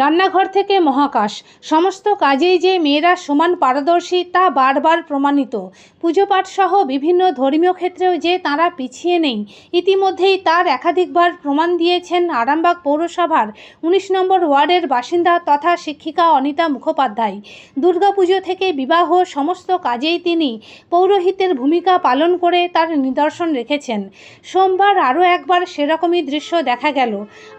রান্নাঘর থেকে মহাকাশ। সমস্ত কাজেই যে মেয়েরা সমান পারদর্শী তা বারবার প্রমাণিত। পুজো সহ বিভিন্ন ধর্মীয় ক্ষেত্রেও যে তারা পিছিয়ে নেই, ইতিমধ্যেই তার একাধিকবার প্রমাণ দিয়েছেন আরামবাগ পৌরসভার উনিশ নম্বর ওয়ার্ডের বাসিন্দা তথা শিক্ষিকা অনিতা মুখোপাধ্যায়। দুর্গাপুজো থেকে বিবাহ সমস্ত কাজেই তিনি পৌরোহিতের ভূমিকা পালন করে তার নিদর্শন রেখেছেন। সোমবার আরও একবার সেরকমই দৃশ্য দেখা গেল।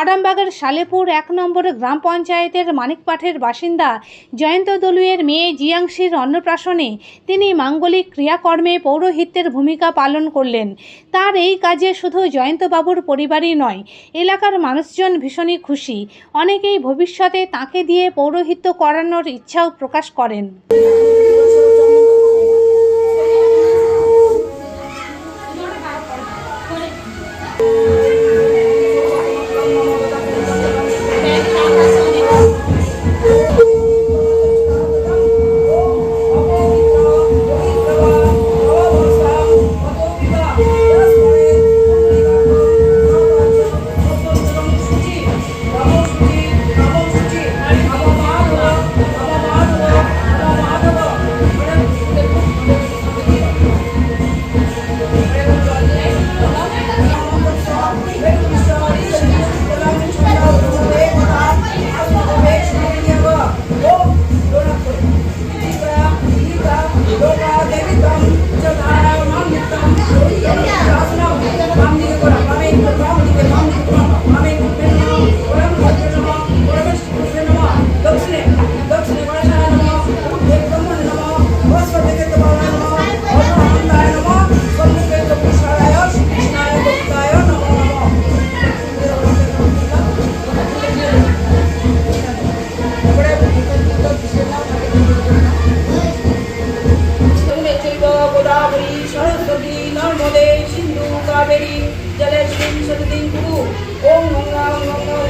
আরামবাগের সালেপুর এক নম্বর গ্রাম পঞ্চায়েতের মানিকপাঠের বাসিন্দা জয়ন্ত দলুয়ের মেয়ে জিয়াংশীর অন্নপ্রাশনে তিনি মাঙ্গলিক ক্রিয়াকর্মে পৌরোহিত্যের ভূমিকা পালন করলেন। তার এই কাজে শুধু জয়ন্তবাবুর পরিবারই নয়, এলাকার মানুষজন ভীষণই খুশি। অনেকেই ভবিষ্যতে তাকে দিয়ে পৌরোহিত্য করানোর ইচ্ছাও প্রকাশ করেন।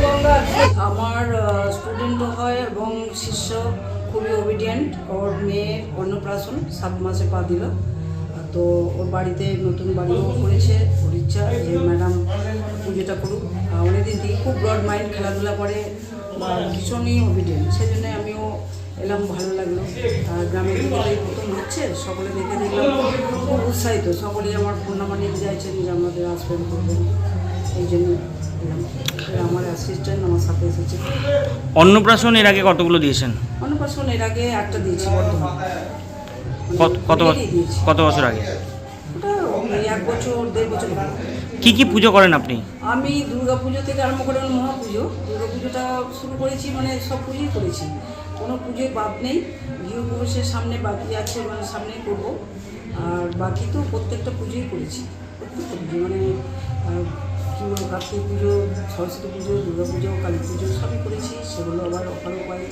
গঙ্গা আমার স্টুডেন্ট হয় এবং শিষ্য খুবই ওবিডিয়েন্ট ওর মেয়ে অন্নপ্রাশন সাত মাসে পা দিল। তো ওর বাড়িতে নতুন বাড়িও করেছে ওর ইচ্ছা যে ম্যাডাম পুজোটা করুক। আহ, অনেকদিন থেকে খুব ব্রড মাইন্ড খেলাধুলা করে ভীষণই ওবিডিয়েন্ট সেই জন্য আমিও এলাম ভালো লাগল। গ্রামের হচ্ছে সকলে দেখে দেখলাম। খুব উৎসাহিত সকলেই আমার ফোন নাম্বার নিতে চাইছেন যে আমাদের আসবেন করবেন এই জন্য আমার অ্যাসিস্ট্যান্ট আমার সাথে এসেছে। অন্নপ্রাশন এর আগে কতগুলো দিয়েছেন? অন্নপ্রাশন এর আগে একটা দিয়েছি কত- কত বছর অনেকেই কত বছর আগে? ওটা এক বছর দেড় বছর। কি কি পুজো করেন আপনি? আমি দুর্গা পুজো থেকে আরম্ভ করে মহা পুজো দুর্গা পুজোটা শুরু করেছি মানে সব পুজোই করেছি। কোনো পুজোয় বাদ নেই। গৃহপুরুষের সামনে বাকি আছে মানে সামনেই করব। আর বাকি তো প্রত্যেকটা পুজোই করেছি। প্রত্যেকটা পুজো মানে কার্তিক পুজো সরস্বতী পুজো দুর্গা পুজো কালী পুজো সবই করেছি। সেগুলো আবার অফারও পাই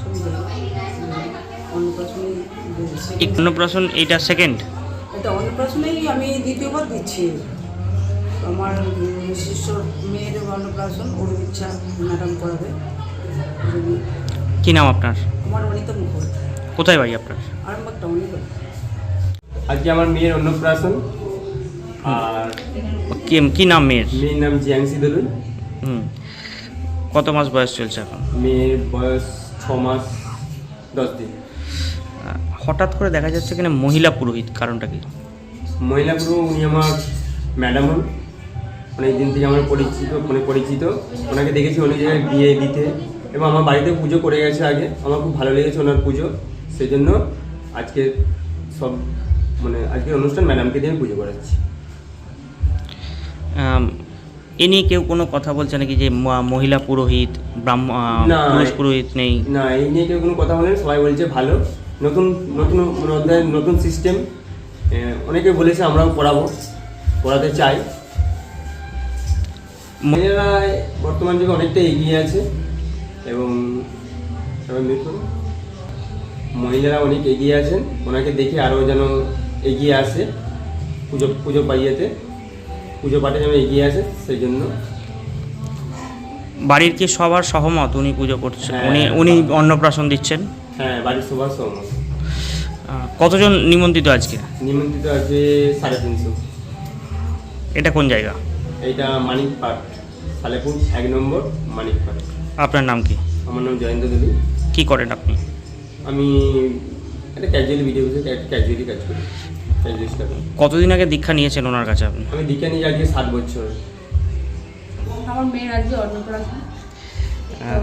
সবই অন্নপ্রাশনে অন্নপ্রাশন এইটা সেকেন্ড এটা অন্নপ্রাশনেই আমি দ্বিতীয়বার দিচ্ছি। আমার শিষ্য মেয়ের অন্নপ্রাশন ওর ইচ্ছা ম্যাডাম করাবে। কি নাম আপনার? আমার অনিতা মুখোপাধ্যায়। কোথায় বাড়ি আপনার? আরামবাগ টাউনে বাড়ি। আজকে আমার মেয়ের অন্নপ্রাশন। আর কি কি নাম মেয়ের? মেয়ের নাম জিয়াংসি দলুন হুম। কত মাস বয়স চলছে এখন? মেয়ের বয়স ছ মাস দশ দিন। হঠাৎ করে দেখা যাচ্ছে এখানে মহিলা পুরোহিত কারণটা কি? মহিলা গুরু উনি আমার ম্যাডাম হন। অনেক দিন থেকে আমার পরিচিত মানে পরিচিত ওনাকে দেখেছি অনেক জায়গায় বিয়ে দিতে। এবং আমার বাড়িতে পুজো করে গেছে আগে আমার খুব ভালো লেগেছে ওনার পুজো। সেই জন্য আজকে সব মানে আজকের অনুষ্ঠান ম্যাডামকে দিয়ে আমি পুজো করাচ্ছি। এ নিয়ে কেউ কোনো কথা বলছে নাকি যে মহিলা পুরোহিত ব্রাহ্ম আহ, না। পুরুষ পুরোহিত নেই? না এই নিয়ে কেউ কোনো কথা বলেন সবাই বলছে ভালো। নতুন নতুন মানে নতুন সিস্টেম অনেকে বলেছে আমরাও পড়াবো পড়াতে চাই। মহিলারা বর্তমান যুগে অনেকটা এগিয়ে আছে এবং। মহিলারা অনেক এগিয়ে আছেন। ওনাকে দেখে আরও যেন এগিয়ে আসে পুজো পুজো পাইয়েতে। পুজো পাঠে যেন এগিয়ে আসে সেই জন্য। বাড়ির কি সবার সহমত উনি পুজো করছেন হ্যাঁ। উনি উনি অন্নপ্রাশন দিচ্ছেন? হ্যাঁ বাড়ির সবার সহমত। কতজন নিমন্ত্রিত আজকে? নিমন্ত্রিত আছে সাড়ে তিনশো। এটা কোন জায়গা? এইটা মানিক পার্ক সালেপুর এক নম্বর মানিক পার্ক আপনার নাম কি? আমার নাম জয়েন্দ্র দেবী। কি করেন আপনি? আমি একটা ক্যাজুয়ালি ভিডিও বসে ক্যাজুয়ালি কাজ করি কতদিন আগে দীক্ষা নিয়েছেন ওনার কাছে আপনি? আমি দীক্ষা নিয়ে আজকে সাত বছর। আমার মেয়ের আজকে অন্নপ্রাশন। হ্যাঁ।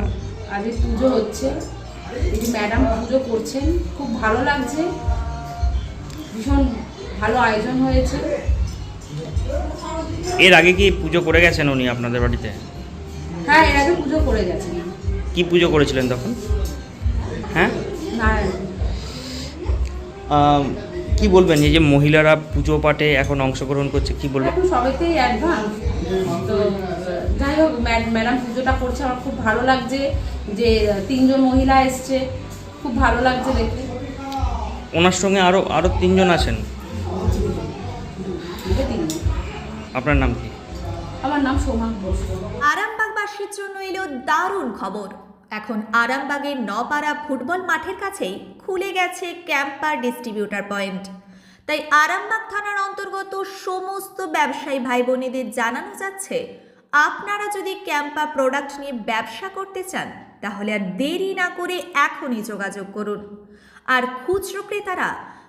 আজকে পুজো হচ্ছে। এই ম্যাডাম পুজো করছেন। খুব ভালো লাগছে। ভীষণ ভালো আয়োজন হয়েছে। এর আগে কি পুজো করে গেছেন উনি আপনাদের বাড়িতে? হ্যাঁ এর আগে পুজো করে গেছেন। কি পুজো করেছিলেন তখন? হ্যাঁ? কি বলবেন এই যে মহিলারা পুজো পাঠে এখন অংশগ্রহণ করছে কি বলবেন? সবাইতেই অ্যাডভান্স তো যাই হোক ম্যাডাম পুজোটা করছে আমার খুব ভালো লাগছে যে তিনজন মহিলা এসছে খুব ভালো লাগছে দেখতে। ওনার সঙ্গে আরও আরও তিনজন আছেন? আপনার নাম কি? আমার নাম সোমা ঘোষ আরামবাগবাসীর জন্য এলো দারুণ খবর। এখন আরামবাগের নপাড়া ফুটবল মাঠের কাছেই খুলে গেছে ক্যাম্পার ডিস্ট্রিবিউটার পয়েন্ট। তাই আরামবাগ থানার অন্তর্গত সমস্ত ব্যবসায়ী ভাই বোনেদের জানানো যাচ্ছে আপনারা যদি ক্যাম্পা প্রোডাক্ট নিয়ে ব্যবসা করতে চান তাহলে আর দেরি না করে এখনই যোগাযোগ করুন। আর খুচরো ক্রেতারা